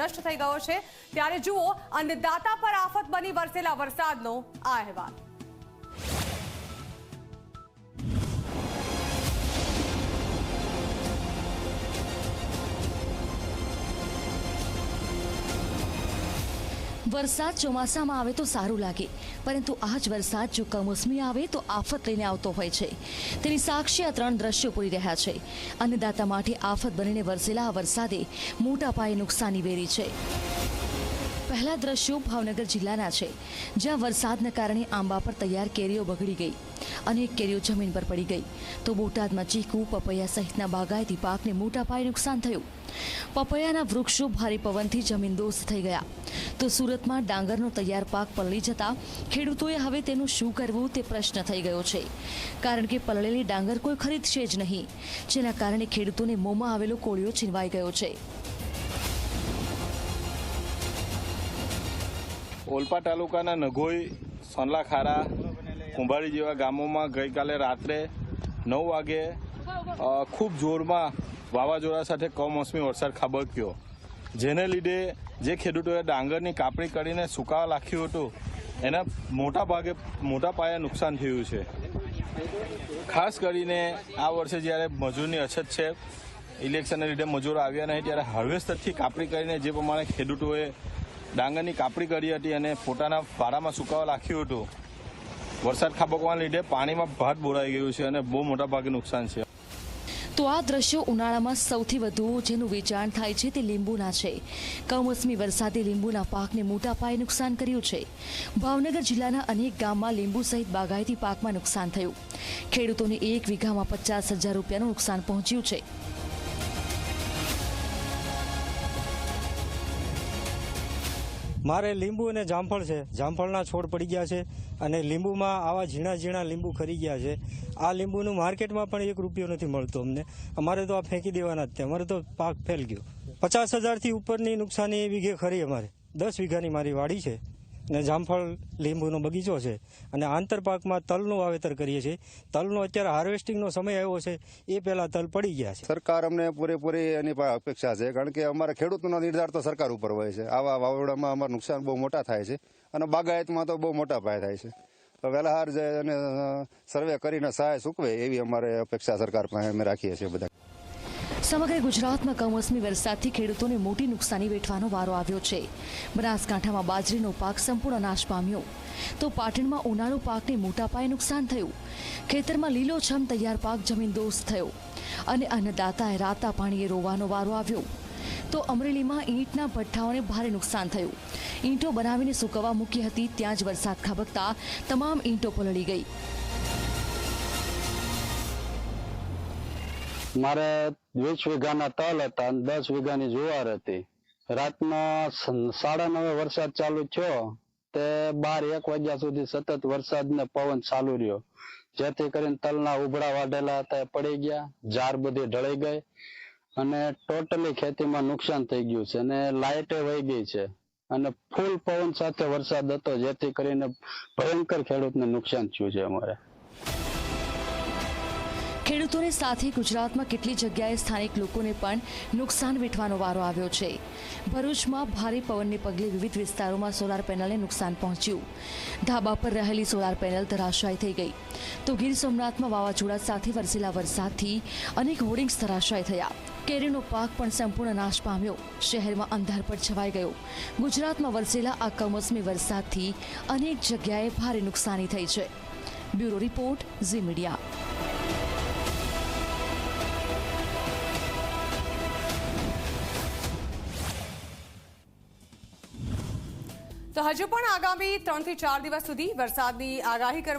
નષ્ટ થઈ ગયો છે. ત્યારે જુઓ અન્નદાતા પર આફત બની વરસેલા વરસાદનો આ અહેવાલ. વરસાદ ચોમાસામાં આવે તો સારું લાગે. પરંતુ આ જ વરસાદ જો કમોસમી આવે તો આફત લઈને આવતો હોય છે. તેની સાક્ષી આ ત્રણ દ્રશ્યો પૂરી રહ્યા છે. અન્નદાતા માટે આફત બનીને વરસેલા આ વરસાદે મોટા પાયે નુકસાની વેરી છે. પહેલા દ્રશ્યો ભાવનગર જિલ્લાના છે, જ્યાં વરસાદના કારણે આંબા પર તૈયાર કેરીઓ બગડી ગઈ અનેક કેરીઓ જમીન પર પડી ગઈ. તો બોટાદમાં ચીકુ, પપૈયા સહિતના બાગાયતી પાકને મોટા પાયે નુકસાન થયું. પપૈયાના વૃક્ષો ભારે પવનથી જમીનદોસ્ત થઈ ગયા. તો સુરતમાં ડાંગરનો તૈયાર પાક પલળી જતા ખેડૂતોએ હવે તેનું શું કરવું તે પ્રશ્ન થઈ ગયો છે. કારણ કે પલળેલી ડાંગર કોઈ ખરીદશે જ નહીં. જેના કારણે ખેડૂતોને મોંમાં આવેલો કોળિયો છીનવાઈ ગયો છે. ઓલપા તાલુકાના નઘોઈ સોનલા ખારા કુંભારી જેવા ગામોમાં ગઈકાલે રાત્રે નવ વાગે ખૂબ જોરમાં વાવાઝોડા સાથે કમોસમી વરસાદ ખાબક્યો. જેને લીધે જે ખેડૂતોએ ડાંગરની કાપણી કરીને સુકાવા નાખ્યું હતું, એના મોટા ભાગે, મોટા પાયે નુકસાન થયું છે. ખાસ કરીને આ વર્ષે જ્યારે મજૂરની અછત છે, ઇલેક્શનને લીધે મજૂરો આવ્યા નહીં, ત્યારે હાર્વેસ્ટરથી કાપણી કરીને જે પ્રમાણે ખેડૂતોએ ડાંગરની કાપણી કરી હતી અને પોતાના પારામાં સુકાવા નાખ્યું હતું. વરસાદ ખાબકવાના લીધે પાણીમાં ભાત બોરાઈ ગયું છે અને બહુ મોટા ભાગે નુકસાન છે. તો આ દ્રશ્યો ઉનાળામાં સૌથી વધુ જેનું વેચાણ થાય છે તે લીંબુના છે. કમોસમી વરસાદે લીંબુના પાકને મોટા પાયે નુકસાન કર્યું છે. ભાવનગર જિલ્લાના અનેક ગામમાં લીંબુ સહિત બાગાયતી પાકમાં નુકસાન થયું. ખેડૂતોને એક વીઘામાં પચાસ હજાર રૂપિયાનું નુકસાન પહોંચ્યું છે. મારે લીંબુ અને જામફળ છે. જામફળના છોડ પડી ગયા છે અને લીંબુમાં આવા ઝીણા ઝીણા લીંબુ ખરી ગયા છે. આ લીંબુનું માર્કેટમાં પણ એક રૂપિયો નથી મળતો અમને. અમારે તો આ ફેંકી દેવાના જ છે. અમારે તો પાક ફેલ ગયો. પચાસ હજારથી ઉપરની નુકસાની વીઘે ખરી અમારે. દસ વીઘાની મારી વાડી છે. અને જામફળ લીંબુનો બગીચો છે. અને આંતરપાકમાં તલનું વાવેતર કરીએ છીએ. તલનો અત્યારે હાર્વેસ્ટિંગનો સમય આવ્યો છે. એ પહેલાં તલ પડી ગયા છે. સરકાર અમને પૂરેપૂરી એની અપેક્ષા છે. કારણ કે અમારા ખેડૂતોનો નિર્ધાર તો સરકાર ઉપર હોય છે. આવા વાવડામાં અમારું નુકસાન બહુ મોટા થાય છે. અને બાગાયતમાં તો બહુ મોટા પાયે થાય છે. તો વહેલા હાર જાય અને સર્વે કરીને સહાય સૂકવે એવી અમારે અપેક્ષા સરકાર પાસે અમે રાખીએ છીએ બધા. સમગ્ર ગુજરાતમાં કમોસમી વરસાદથી ખેડૂતોને મોટી નુકસાની વેઠવાનો વારો આવ્યો છે. બનાસકાંઠામાં બાજરીનો પાક સંપૂર્ણ નાશ પામ્યો. તો પાટણમાં ઉનાળુ પાકને મોટા પાયે નુકસાન થયું. ખેતરમાં લીલોછમ તૈયાર પાક જમીનદોસ્ત થયો અને અન્નદાતાએ રાતા પાણીએ રોવાનો વારો આવ્યો. તો અમરેલીમાં ઈંટના ભઠ્ઠાઓને ભારે નુકસાન થયું. ઈંટો બનાવીને સૂકવવા મૂકી હતી, ત્યાં જ વરસાદ ખાબકતા તમામ ઈંટો પલળી ગઈ. મારે વીસ વીઘાના તલ હતા અને દસ વીઘાની જુવાર હતી. રાતના સાડા નવે વરસાદ ચાલુ થયો. તે બાર એક વાગ્યા સુધી સતત વરસાદ ને પવન ચાલુ રહ્યો. જેથી કરીને તલના ઉભડા વાઢેલા હતા, એ પડી ગયા ઝાર બધી ઢળી ગઈ અને ટોટલી ખેતીમાં નુકસાન થઈ ગયું છે અને લાઇટે વહી ગઈ છે. અને ફૂલ પવન સાથે વરસાદ હતો, જેથી કરીને ભયંકર ખેડૂતને નુકસાન થયું છે અમારે. ખેડૂતોની સાથે ગુજરાતમાં કેટલી જગ્યાએ સ્થાનિક લોકોને પણ નુકસાન વેઠવાનો વારો આવ્યો છે. ભરૂચમાં ભારે પવનને પગલે વિવિધ વિસ્તારોમાં સોલાર પેનલને નુકસાન પહોંચ્યું. ધાબા પર રહેલી સોલાર પેનલ ધરાશાય થઈ ગઈ. તો ગીર સોમનાથમાં વાવાઝોડા સાથે વરસેલા વરસાદથી અનેક હોર્ડિંગ્સ ધરાશાય થયા. કેરીનો પાક પણ સંપૂર્ણ નાશ પામ્યો. શહેરમાં અંધાર પર છવાઈ ગયો. ગુજરાતમાં વરસેલા આ કમોસમી વરસાદથી અનેક જગ્યાએ ભારે નુકસાની થઈ છે. Bureau report Zee Media. તો હજુ પણ આગામી ત્રણથી ચાર દિવસ સુધી વરસાદની આગાહી કરવામાં